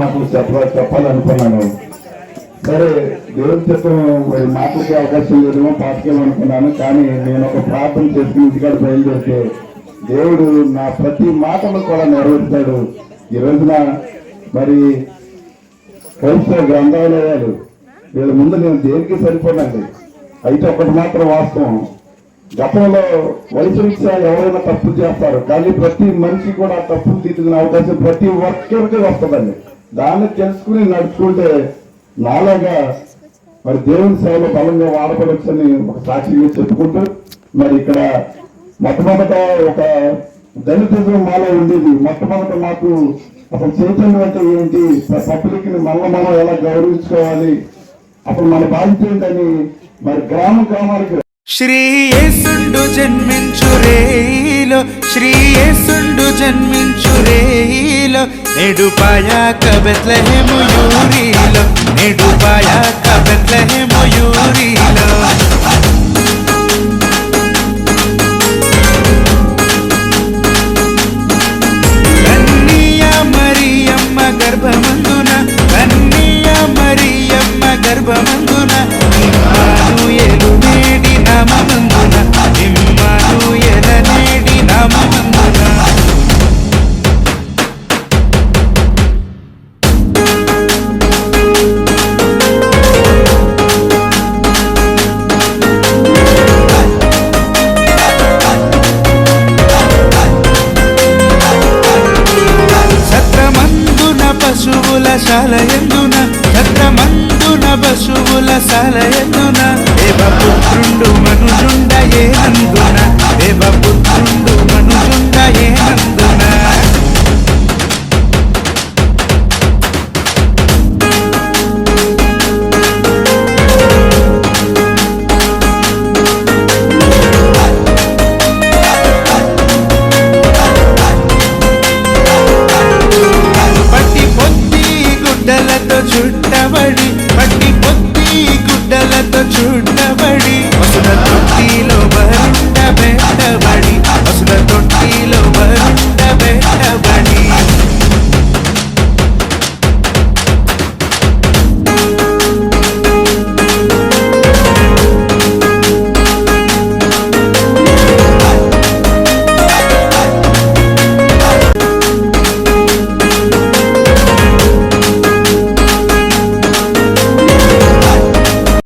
మాకు చెప్ప చెప్పాలనుకున్నాను. సరే దేవుని చెప్పడం మరి మాటలకి అవకాశం లేదేమో పాటకేమనుకున్నాను కానీ నేను ఒక ప్రార్థన చేసుకుని ఇంటికాడ బయలుదేరితే దేవుడు నా ప్రతి మాటను కూడా నెరవేర్చాడు. ఈ రోజున మరి క్రైస్తవ గ్రంథాలయాలు వీళ్ళ ముందు నేను దేనికి సరిపోనండి? అయితే ఒకటి మాత్రం వాస్తవం. గతంలో వయసు రీత్యా ఎవరైనా తప్పు చేస్తారు. కానీ ప్రతి మనిషి కూడా తప్పులు తీర్చుకునే అవకాశం ప్రతి ఒక్కరికి వస్తుందండి. దాన్ని తెలుసుకుని నడుచుకుంటే నాలాగా మరి దేవుని సేవలో బలంగా వాడపడొచ్చని ఒక సాక్షిగా చెప్పుకుంటూ మరి ఇక్కడ మొట్టమొదట ఒక దళితిజం మాలో ఉండేది. మొట్టమొదట మాకు అసలు చైతన్యం అంటే ఏంటి? పబ్లిక్ని మళ్ళీ మనం ఎలా గౌరవించుకోవాలి? అప్పుడు మన బాధ్యత ఏంటని మరి గ్రామ గ్రామానికి శ్రీ యేసుండు జన్మించు రేలో శ్రీ యేసుండు జన్మించు రేలో నేడు పాయాక బెత్లహేము యూరిలో నేడు పాయాక బెత్లహేము పశువుల శాలయందున సత్రమందున పశువుల శాల ఎందున మనుజుండ ఏ నందున దేవపుత్రుండు మనుజుండ மனவழி